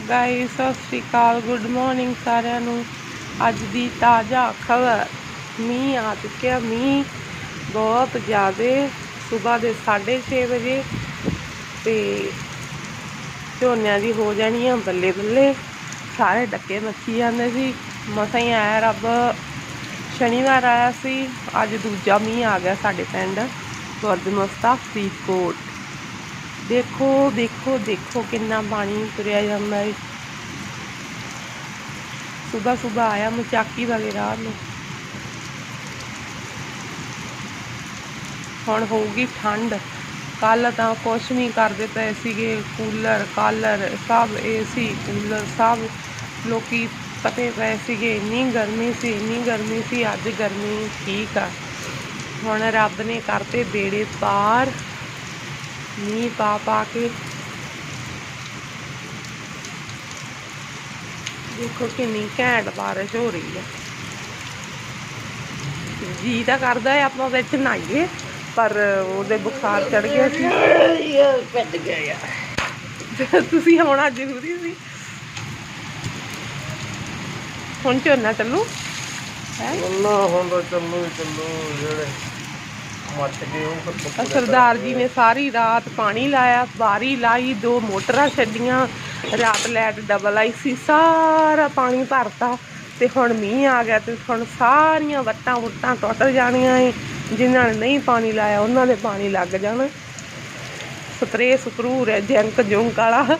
Guys ਸਤਿ ਸ਼੍ਰੀ ਅਕਾਲ good morning ਸਾਰਿਆਂ ਨੂੰ। ਅੱਜ ਦੀ ਤਾਜ਼ਾ ਖਬਰ, ਮੀਂਹ ਆ ਚੁੱਕਿਆ, ਮੀਂਹ ਬਹੁਤ ਜ਼ਿਆਦੇ ਸਵੇਰ ਦੇ 6:30 ਵਜੇ। ਤੇ ਝੋਨਿਆਂ ਦੀ ਹੋ ਜਾਣੀ ਆ ਬੱਲੇ ਬੱਲੇ, ਸਾਰੇ ਡੱਕੇ ਮੱਛੀ ਜਾਂਦੇ ਸੀ। ਮਸਾਂ ਹੀ ਆਇਆ ਰੱਬ, ਸ਼ਨੀਵਾਰ ਆਇਆ ਸੀ, ਅੱਜ ਦੂਜਾ ਮੀਂਹ ਆ ਗਿਆ ਸਾਡੇ ਪਿੰਡ ਗੁਰਦਮਸਤਾ ਫਰੀਦਕੋਟ। ਦੇਖੋ ਦੇਖੋ ਦੇਖੋ ਕਿੰਨਾ ਪਾਣੀ ਤੁਰਿਆ ਜਾਂਦਾ ਹੈ। ਸਵੇਰ ਸਵੇਰ ਆਇਆ ਮਚਾਕੀ ਵਾਲੇ ਰਾਹ ਨੂੰ। ਹੁਣ ਹੋਊਗੀ ਠੰਡ। ਕੱਲ ਤਾਂ ਕੁਛ ਨਹੀਂ ਕਰਦੇ ਪਏ ਸੀਗੇ। ਕੂਲਰ, ਕਾਲਰ, ਸਭ ਏਸੀ ਕੂਲਰ, ਸਭ ਲੋਕੀ ਪਤੇ ਪਏ ਸੀਗੇ। ਇੰਨੀ ਗਰਮੀ ਸੀ, ਇੰਨੀ ਗਰਮੀ ਸੀ। ਅੱਜ ਗਰਮੀ ਠੀਕ ਆ। ਹੁਣ ਰੱਬ ਨੇ ਕਰਤੇ ਬੇੜੇ ਪਾਰ। ਮੀਂਹ ਪਾ ਪਾ ਕੇ। ਦੇਖੋ ਕਿੰਨੀ ਘੈਂਟ ਬਾਰਿਸ਼ ਹੋ ਰਹੀ ਹੈ। ਜੀ ਤਾਂ ਕਰਦਾ ਹੈ ਆਪਾਂ ਵਿੱਚ ਨਹਾਈਏ ਪਰ ਉਹਦੇ ਬੁਖਾਰ ਚੜ ਗਿਆ ਸੀ। ਕੱਟ ਗਿਆ ਯਾਰ। ਤੁਸੀਂ ਆਉਣਾ ਜ਼ਰੂਰੀ ਸੀ। ਹੁਣ ਝੋਨਾ ਚੱਲੂ? ਹੈ? ਅੱਲਾ ਹੁਣ ਤਾਂ ਚੱਲੋ ਚੱਲੋ ਜਿਹੜੇ ਮੱਚ ਗਏ ਉਹ ਫਿਰ ਸਰਦਾਰ ਜੀ ਨੇ ਸਾਰੀ ਰਾਤ ਪਾਣੀ ਲਾਇਆ ਬਾਰੀ ਲਾਈ ਦੋ ਮੋਟਰਾਂ ਛੱਡੀਆਂ ਰਾਤ ਲੈਟ ਡਬਲ ਆਈ ਸੀ ਸਾਰਾ ਪਾਣੀ ਭਰਤਾ। ਤੇ ਹੁਣ ਮੀਂਹ ਆ ਗਿਆ ਤੇ ਹੁਣ ਸਾਰੀਆਂ ਵੱਟਾਂ ਵੁੱਟਾਂ ਟੁੱਟ ਜਾਣੀਆਂ ਏ। ਜਿਨ੍ਹਾਂ ਨੇ ਨਹੀਂ ਪਾਣੀ ਲਾਇਆ ਉਹਨਾਂ ਦੇ ਪਾਣੀ ਲੱਗ ਜਾਣਾ। ਸਪਰੇ ਸਪਰੂ ਰੇ ਜੰਕ ਜੁੰਕ ਵਾਲਾ।